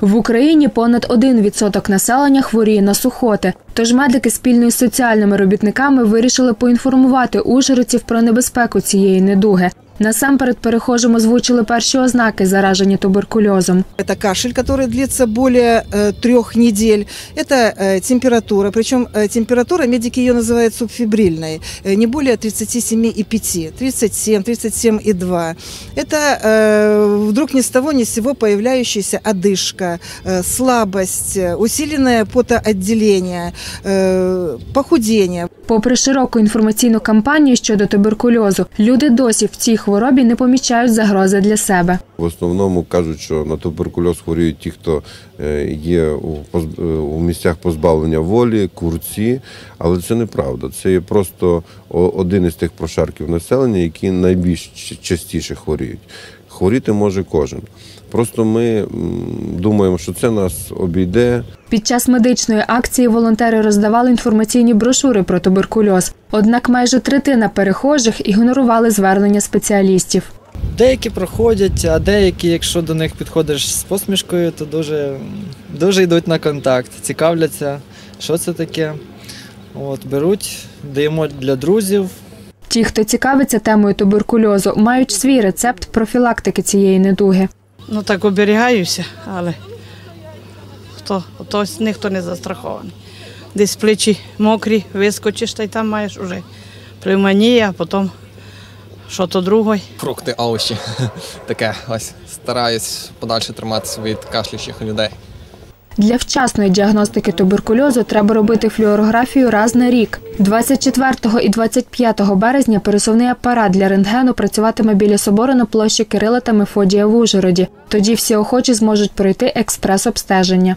В Україні понад 1% населення хворіє на сухоти. Тож медики спільно із соціальними робітниками вирішили поінформувати ужгородців про небезпеку цієї недуги. Насамперед перехожим озвучили перші ознаки зараження туберкульозом. Это кашель, который длится более э, трех недель. Это э, температура, причем э, температура, медики ее называют субфибрильной, э, не более 37,5, 37, 37,2. Это э, вдруг ни с того ни с сего появляющаяся одышка, э, слабость, э, усиленное потоотделение, э, похудение. Попри широку інформаційну кампанію щодо туберкульозу, люди досі в цій хворобі не помічають загрози для себе. В основному кажуть, що на туберкульоз хворіють ті, хто е, є е, у місцях позбавлення волі, курці, але це неправда. Це є просто один із тих прошарків населення, які найбільш частіше хворіють. Хворіти може кожен. Просто ми думаємо, що це нас обійде, Під час медичної акції волонтери роздавали інформаційні брошури про туберкульоз. Однак майже третина перехожих ігнорували звернення спеціалістів. Деякі проходять, а деякі, якщо до них підходиш з посмішкою, то дуже, дуже йдуть на контакт, цікавляться, що це таке. От, беруть, даємо для друзів. Ті, хто цікавиться темою туберкульозу, мають свій рецепт профілактики цієї недуги. Ну так оберігаюся, але хто, хтось ніхто не застрахований. Десь плечі мокрі, вискочиш, та й там маєш уже пневмонія, а потім що то другий. фрукти, овочі. Таке ось стараюсь подальше триматися від кашляючих людей. Для вчасної діагностики туберкульозу треба робити флюорографію раз на рік. 24 і 25 березня пересувний апарат для рентгену працюватиме біля собору на площі Кирила та Мефодія в Ужгороді. Тоді всі охочі зможуть пройти експрес-обстеження.